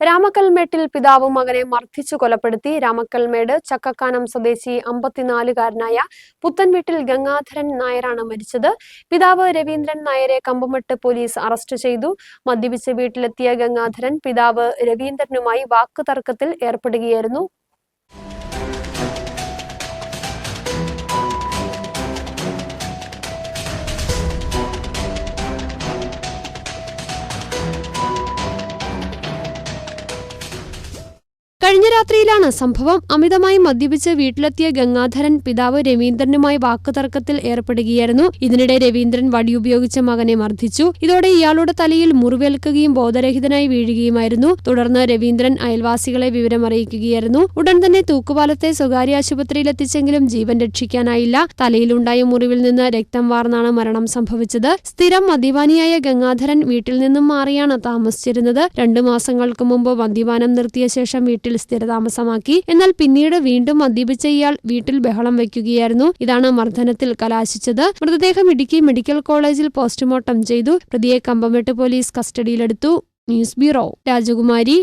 രാമക്കൽമേട്ടിൽ പിതാവും മകനെ മർദ്ദിച്ചു കൊലപ്പെടുത്തി. രാമക്കൽമേട് ചക്കക്കാനം സ്വദേശി അമ്പത്തിനാലുകാരനായ പുത്തൻവീട്ടിൽ ഗംഗാധരൻ നായരാണ് മരിച്ചത്. പിതാവ് രവീന്ദ്രൻ നായരെ കമ്പമട്ട് പോലീസ് അറസ്റ്റ് ചെയ്തു. മദ്യപിച്ച് വീട്ടിലെത്തിയ ഗംഗാധരൻ പിതാവ് രവീന്ദ്രനുമായി വാക്കുതർക്കത്തിൽ ഏർപ്പെടുകയായിരുന്നു. കഴിഞ്ഞ രാത്രിയിലാണ് സംഭവം. അമിതമായി മദ്യപിച്ച് വീട്ടിലെത്തിയ ഗംഗാധരൻ പിതാവ് രവീന്ദ്രനുമായി വാക്കുതർക്കത്തിൽ ഏർപ്പെടുകയായിരുന്നു. ഇതിനിടെ രവീന്ദ്രൻ വടിയുപയോഗിച്ച് മകനെ മർദ്ദിച്ചു. ഇതോടെ ഇയാളുടെ തലയിൽ മുറിവേൽക്കുകയും ബോധരഹിതനായി വീഴുകയുമായിരുന്നു. തുടർന്ന് രവീന്ദ്രൻ അയൽവാസികളെ വിവരമറിയിക്കുകയായിരുന്നു. ഉടൻ തന്നെ തൂക്കുപാലത്തെ സ്വകാര്യ ആശുപത്രിയിലെത്തിച്ചെങ്കിലും ജീവൻ രക്ഷിക്കാനായില്ല. തലയിലുണ്ടായ മുറിവിൽ നിന്ന് രക്തം വാർന്നാണ് മരണം സംഭവിച്ചത്. സ്ഥിരം മദ്യപാനിയായ ഗംഗാധരൻ വീട്ടിൽ നിന്നും മാറിയാണ് താമസിച്ചിരുന്നത്. രണ്ടു മാസങ്ങൾക്ക് മുമ്പ് മദ്യപാനം നിർത്തിയ ശേഷം വീട്ടിൽ സ്ഥിരതാമസമാക്കി. എന്നാൽ പിന്നീട് വീണ്ടും മദ്യപിച്ച ഇയാൾ വീട്ടിൽ ബഹളം വയ്ക്കുകയായിരുന്നു. ഇതാണ് മർദ്ദനത്തിൽ കലാശിച്ചത്. മൃതദേഹം ഇടുക്കി മെഡിക്കൽ കോളേജിൽ പോസ്റ്റ്മോർട്ടം ചെയ്തു. പ്രതിയെ കമ്പമെട്ട് പോലീസ് കസ്റ്റഡിയിലെടുത്തു. News bureau Rajakumari.